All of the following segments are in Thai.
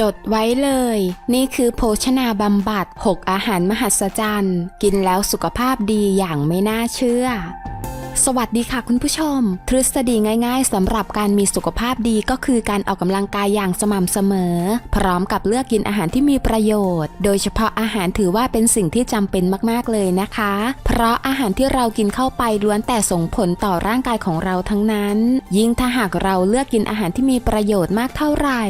จดไว้เลย นี่คือโภชนาบำบัด 6 อาหารมหัศจรรย์ กินแล้วสุขภาพดีอย่างไม่น่าเชื่อ สวัสดีค่ะคุณผู้ชม ทฤษฎีง่ายๆสำหรับการมีสุขภาพดีก็คือการออกกำลังกายอย่างสม่ำเสมอ พร้อมกับเลือกกินอาหารที่มีประโยชน์ โดยเฉพาะอาหารถือว่าเป็นสิ่งที่จำเป็นมากๆเลยนะคะ เพราะอาหารที่เรากินเข้าไปล้วนแต่ส่งผลต่อร่างกายของเราทั้งนั้น ยิ่งถ้าหากเราเลือกกินอาหารที่มีประโยชน์มากเท่าไหร่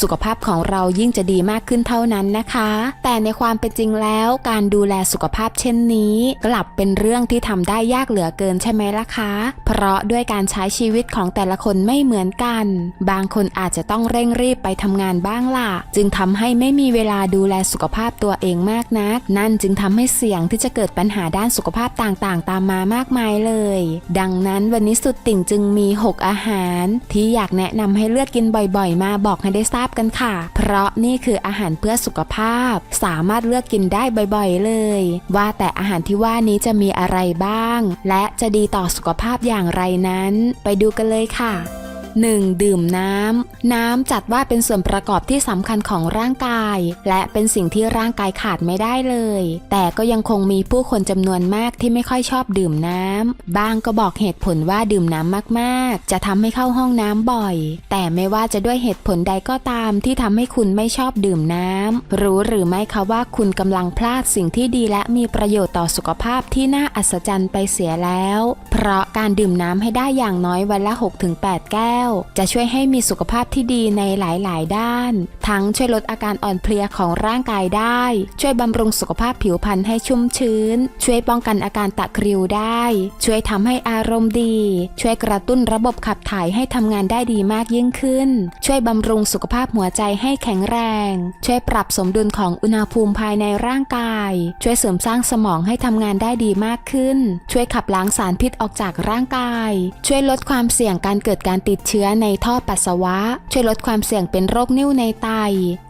สุขภาพของเรายิ่งจะดีมากขึ้นเท่านั้นนะคะ แต่ในความเป็นจริงแล้ว การดูแลสุขภาพเช่นนี้ กลับเป็นเรื่องที่ทำได้ยากเหลือเกินใช่ไหมล่ะคะ เพราะด้วยการใช้ชีวิตของแต่ละคนไม่เหมือนกัน บางคนอาจจะต้องเร่งรีบไปทำงานบ้างล่ะ จึงทำให้ไม่มีเวลาดูแลสุขภาพตัวเองมากนัก นั่นจึงทำให้เสี่ยงที่จะเกิดปัญหาด้านสุขภาพต่างๆ ตามมามากมายเลย ดังนั้นวันนี้สุดติ่งจึงมี 6 อาหาร ที่อยากแนะนำให้เลือกกินบ่อยๆ มาบอกให้ได้ทราบกันค่ะ เพราะนี่คืออาหารเพื่อสุขภาพ สามารถเลือกกินได้บ่อยๆ เลย ว่าแต่อาหารที่ว่านี้จะมีอะไรบ้าง และจะดีต่อสุขภาพอย่างไรนั้น ไปดูกันเลยค่ะ 1. ดื่มน้ำ น้ำจัดว่าเป็นส่วนประกอบที่สำคัญของร่างกาย และเป็นสิ่งที่ร่างกายขาดไม่ได้เลย แต่ก็ยังคงมีผู้คนจำนวนมากที่ไม่ค่อยชอบดื่มน้ำบางก็บอกเหตุผลว่าดื่มน้ำมากๆ จะทำให้เข้าห้องน้ำบ่อย แต่ไม่ว่าจะด้วยเหตุผลใดก็ตามที่ทำให้คุณไม่ชอบดื่มน้ำรู้หรือไม่คะว่าคุณกำลังพลาดสิ่งที่ดีและมีประโยชน์ต่อสุขภาพที่น่าอัศจรรย์ไปเสียแล้ว เพราะการดื่มน้ำให้ได้อย่างน้อยวันละ 6-8 แก้วจะช่วยให้มีสุขภาพที่ดีในหลาย ๆ ด้าน ทั้งช่วยลดอาการอ่อนเพลียของร่างกายได้ ช่วยบำรุงสุขภาพผิวพรรณให้ชุ่มชื้น ช่วยป้องกันอาการตะคริวได้ ช่วยทำให้อารมณ์ดี ช่วยกระตุ้นระบบขับถ่ายให้ทำงานได้ดีมากยิ่งขึ้น ช่วยบำรุงสุขภาพหัวใจให้แข็งแรง ช่วยปรับสมดุลของอุณหภูมิภายในร่างกาย ช่วยเสริมสร้างสมองให้ทำงานได้ดีมากขึ้น ช่วยขับล้างสารพิษออกจากร่างกาย ช่วยลดความเสี่ยงการเกิดการติดเชื้อในท่อปัสสาวะ ช่วยลดความเสี่ยงเป็นโรคนิ่วในไต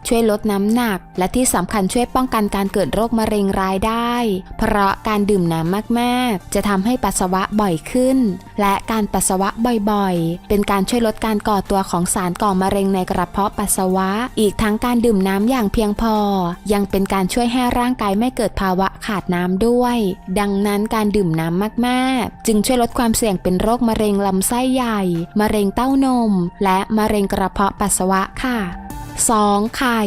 ช่วยลดน้ำหนัก และที่สำคัญช่วยป้องกันการเกิดโรคมะเร็งร้ายได้ เพราะการดื่มน้ำมาก ๆ จะทำให้ปัสสาวะบ่อยขึ้น และการปัสสาวะบ่อย ๆ เป็นการช่วยลดการก่อตัวของสารก่อมะเร็งในกระเพาะปัสสาวะ อีกทั้งการดื่มน้ำอย่างเพียงพอ ยังเป็นการช่วยให้ร่างกายไม่เกิดภาวะขาดน้ำด้วย ดังนั้นการดื่มน้ำมาก ๆ จึงช่วยลดความเสี่ยงเป็นโรคมะเร็งลำไส้ใหญ่ มะเร็งเต้านม และมะเร็งกระเพาะปัสสาวะค่ะ 2. ไข่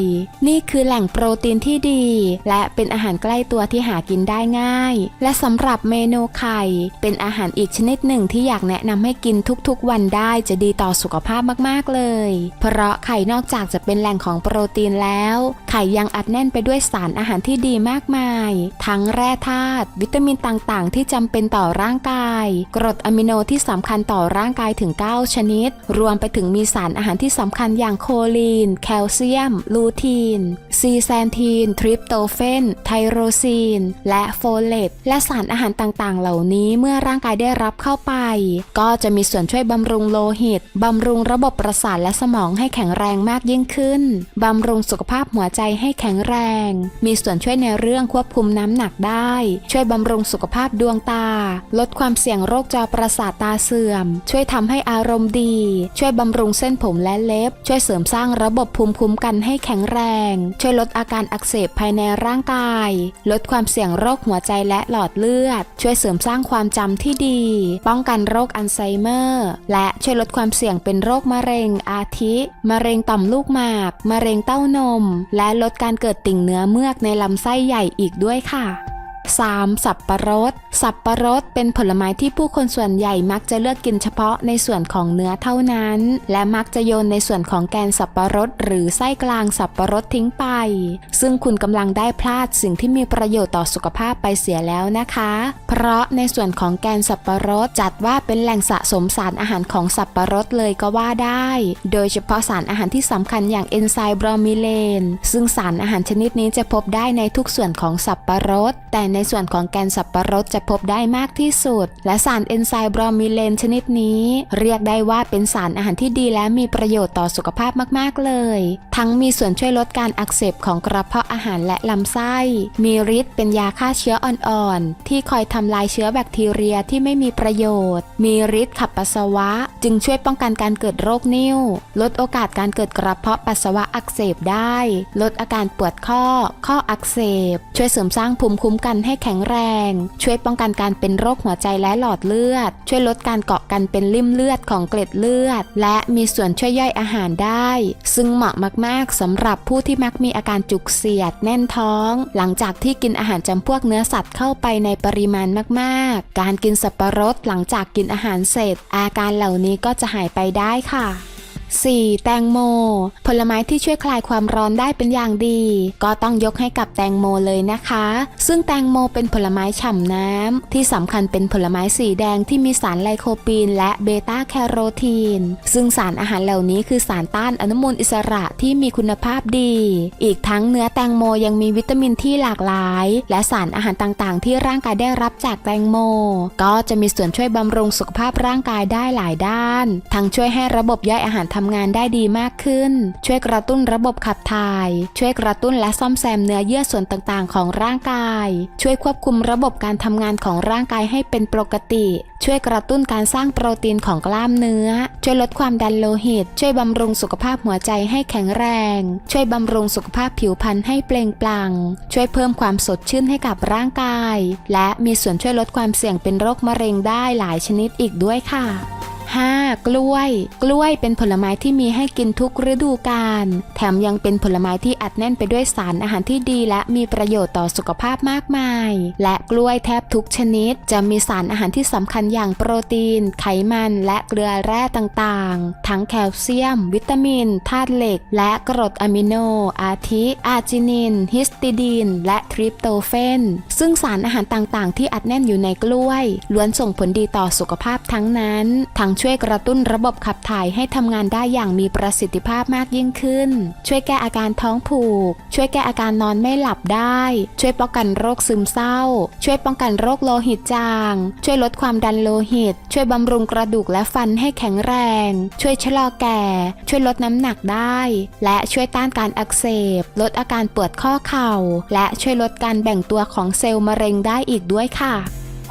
นี่คือแหล่งโปรตีนที่ดี และเป็นอาหารใกล้ตัวที่หากินได้ง่าย และสำหรับเมนูไข่ เป็นอาหารอีกชนิดหนึ่งที่อยากแนะนำให้กินทุกๆวันได้จะดีต่อสุขภาพมากๆเลย เพราะไข่นอกจากจะเป็นแหล่งของโปรตีนแล้ว ไข่ยังอัดแน่นไปด้วยสารอาหารที่ดีมากมาย ทั้งแร่ธาตุวิตามินต่างๆ ที่จำเป็นต่อร่างกาย กรดอะมิโนที่สำคัญต่อร่างกายถึง 9 ชนิด รวมไปถึงมีสารอาหารที่สำคัญอย่างโคลีนแคลเซียม ลูทีน ซีแซนทีน ทริปโตเฟน ไทโรซีน และโฟเลต และสารอาหารต่างๆ เหล่านี้เมื่อร่างกายได้รับเข้าไป ก็จะมีส่วนช่วยบำรุงโลหิต บำรุงระบบประสาทและสมองให้แข็งแรงมากยิ่งขึ้น บำรุงสุขภาพหัวใจให้แข็งแรง มีส่วนช่วยในเรื่องควบคุมน้ำหนักได้ ช่วยบำรุงสุขภาพดวงตา ลดความเสี่ยงโรคจอประสาทตาเสื่อม ช่วยทำให้อารมณ์ดี ช่วยบำรุงเส้นผมและเล็บ ช่วยเสริมสร้างระบบภูมิคุ้มกันให้แข็งแรง ช่วยลดอาการอักเสบภายในร่างกาย ลดความเสี่ยงโรคหัวใจและหลอดเลือด ช่วยเสริมสร้างความจำที่ดี ป้องกันโรคอัลไซเมอร์ และช่วยลดความเสี่ยงเป็นโรคมะเร็งอาทิ มะเร็งต่อมลูกหมาก มะเร็งเต้านม และลดการเกิดติ่งเนื้อเมือกในลำไส้ใหญ่อีกด้วยค่ะ 3. สับปะรด สับปะรดเป็นผลไม้ที่ผู้คนส่วนใหญ่มักจะเลือกกินเฉพาะในส่วนของเนื้อเท่านั้น และมักจะโยนในส่วนของแกนสับปะรด หรือไส้กลางสับปะรดทิ้งไป ซึ่งคุณกำลังได้พลาดสิ่งที่มีประโยชน์ต่อสุขภาพไปเสียแล้วนะคะ เพราะในส่วนของแกนสับปะรดจัดว่าเป็นแหล่งสะสมสารอาหารของสับปะรดเลยก็ว่าได้ โดยเฉพาะสารอาหารที่สำคัญอย่างเอนไซม์บรอมิเลนซึ่งสารอาหารชนิดนี้จะพบได้ในทุกส่วนของสับปะรดแต่ในส่วนของแกนสับปะรดจะพบได้มากที่สุด และสารเอนไซม์บรอมิเลนชนิดนี้ เรียกได้ว่าเป็นสารอาหารที่ดีและมีประโยชน์ต่อสุขภาพมากๆเลย ทั้งมีส่วนช่วยลดการอักเสบของกระเพาะอาหารและลำไส้ มีฤทธิ์เป็นยาฆ่าเชื้ออ่อนๆ ที่คอยทำลายเชื้อแบคทีเรียที่ไม่มีประโยชน์ มีฤทธิ์ขับปัสสาวะ จึงช่วยป้องกันการเกิดโรคนิ่ว ลดโอกาสการเกิดกระเพาะปัสสาวะอักเสบได้ ลดอาการปวดข้อ ข้ออักเสบ ช่วยเสริมสร้างภูมิคุ้มกันให้แข็งแรง ช่วยป้องกันการเป็นโรคหัวใจและหลอดเลือด ช่วยลดการเกาะกันเป็นริ่มเลือดของเกล็ดเลือด และมีส่วนช่วยย่อยอาหารได้ ซึ่งเหมาะมากๆสำหรับผู้ที่มักมีอาการจุกเสียดแน่นท้อง หลังจากที่กินอาหารจำพวกเนื้อสัตว์เข้าไปในปริมาณมากๆ การกินสับปะรดหลังจากกินอาหารเสร็จ อาการเหล่านี้ก็จะหายไปได้ค่ะ 4. แตงโม ผลไม้ที่ช่วยคลายความร้อนได้เป็นอย่างดี ก็ต้องยกให้กับแตงโมเลยนะคะ ซึ่งแตงโมเป็นผลไม้ฉ่ำน้ำ ที่สำคัญเป็นผลไม้สีแดงที่มีสารไลโคปีน และเบต้าแคโรทีน ซึ่งสารอาหารเหล่านี้คือสารต้านอนุมูลอิสระที่มีคุณภาพดี อีกทั้งเนื้อแตงโมยังมีวิตามินที่หลากหลาย และสารอาหารต่างๆ ที่ร่างกายได้รับจากแตงโม ก็จะมีส่วนช่วยบำรุงสุขภาพร่างกายได้หลายด้าน ทั้งช่วยให้ระบบย่อยอาหารทำงานได้ดีมากขึ้น ช่วยกระตุ้นระบบขับถ่าย ช่วยกระตุ้นและซ่อมแซมเนื้อเยื่อส่วนต่างๆ ของร่างกาย ช่วยควบคุมระบบการทำงานของร่างกายให้เป็นปกติ ช่วยกระตุ้นการสร้างโปรตีนของกล้ามเนื้อ ช่วยลดความดันโลหิต ช่วยบำรุงสุขภาพหัวใจให้แข็งแรง ช่วยบำรุงสุขภาพผิวพรรณให้เปล่งปลั่ง ช่วยเพิ่มความสดชื่นให้กับร่างกาย และมีส่วนช่วยลดความเสี่ยงเป็นโรคมะเร็งได้หลายชนิดอีกด้วยค่ะ 5. กล้วย กล้วยเป็นผลไม้ที่มีให้กินทุกฤดูกาล แถมยังเป็นผลไม้ที่อัดแน่นไปด้วยสารอาหารที่ดีและมีประโยชน์ต่อสุขภาพมากมาย และกล้วยแทบทุกชนิด จะมีสารอาหารที่สำคัญอย่างโปรตีน ไขมัน และเกลือแร่ต่างๆ ทั้งแคลเซียม วิตามิน ธาตุเหล็ก และกรดอะมิโน อาทิ อาร์จินิน ฮิสติดินและทริปโตเฟน ซึ่งสารอาหารต่างๆ ที่อัดแน่นอยู่ในกล้วย ล้วนส่งผลดีต่อสุขภาพทั้งนั้นทั้งช่วยกระตุ้นระบบขับถ่ายให้ทำงานได้อย่างมีประสิทธิภาพมากยิ่งขึ้น ช่วยแก้อาการท้องผูก ช่วยแก้อาการนอนไม่หลับได้ ช่วยป้องกันโรคซึมเศร้า ช่วยป้องกันโรคโลหิตจาง ช่วยลดความดันโลหิต ช่วยบำรุงกระดูกและฟันให้แข็งแรง ช่วยชะลอแก่ ช่วยลดน้ำหนักได้ และช่วยต้านการอักเสบ ลดอาการปวดข้อเข่า และช่วยลดการแบ่งตัวของเซลล์มะเร็งได้อีกด้วยค่ะ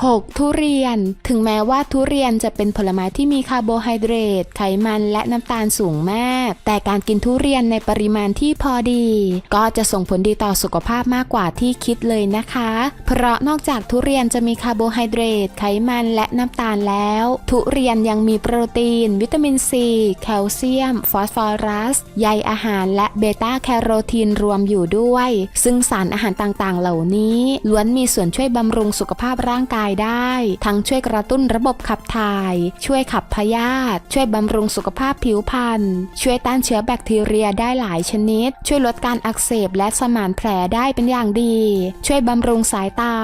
6. ทุเรียน ถึงแม้ว่าทุเรียนจะเป็นผลไม้ที่มีคาร์โบไฮเดรต ไขมันและน้ำตาลสูงมาก แต่การกินทุเรียนในปริมาณที่พอดี ก็จะส่งผลดีต่อสุขภาพมากกว่าที่คิดเลยนะคะ เพราะนอกจากทุเรียนจะมีคาร์โบไฮเดรต ไขมันและน้ำตาลแล้ว ทุเรียนยังมีโปรตีน วิตามินซีแคลเซียม ฟอสฟอรัสใยอาหารและเบต้าแคโรทีนรวมอยู่ด้วย ซึ่งสารอาหารต่างๆ เหล่านี้ ล้วนมีส่วนช่วยบำรุงสุขภาพร่างกายได้ ทั้งช่วยกระตุ้นระบบขับถ่าย ช่วยขับพยาธิช่วยบำรุงสุขภาพผิวพรรณช่วยต้านเชื้อแบคทีเรียได้หลายชนิด ช่วยลดการอักเสบและสมานแผลได้เป็นอย่างดี ช่วยบำรุงสายตา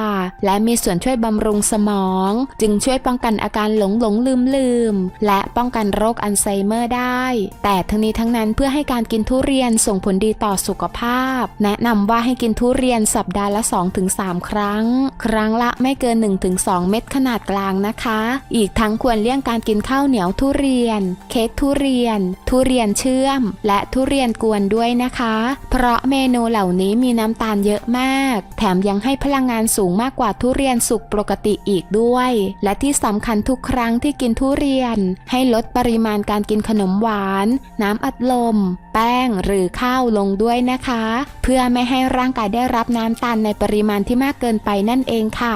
และมีส่วนช่วยบำรุงสมอง จึงช่วยป้องกันอาการหลงหลงลืมลืมและป้องกันโรคอัลไซเมอร์ได้ แต่ทั้งนี้ทั้งนั้นเพื่อให้การกินทุเรียนส่งผลดีต่อสุขภาพ แนะนำว่าให้กินทุเรียนสัปดาห์ละ 2-3 ครั้ง ครั้งละไม่เกิน1-2 เม็ดขนาดกลางนะคะ อีกทั้งควรเลี่ยงการกินข้าวเหนียวทุเรียน เค้กทุเรียน ทุเรียนเชื่อม และทุเรียนกวนด้วยนะคะ เพราะเมนูเหล่านี้มีน้ำตาลเยอะมาก แถมยังให้พลังงานสูงมากกว่าทุเรียนสุกปกติอีกด้วย และที่สำคัญทุกครั้งที่กินทุเรียน ให้ลดปริมาณการกินขนมหวาน น้ำอัดลม แป้งหรือข้าวลงด้วยนะคะ เพื่อไม่ให้ร่างกายได้รับน้ำตาลในปริมาณที่มากเกินไปนั่นเองค่ะ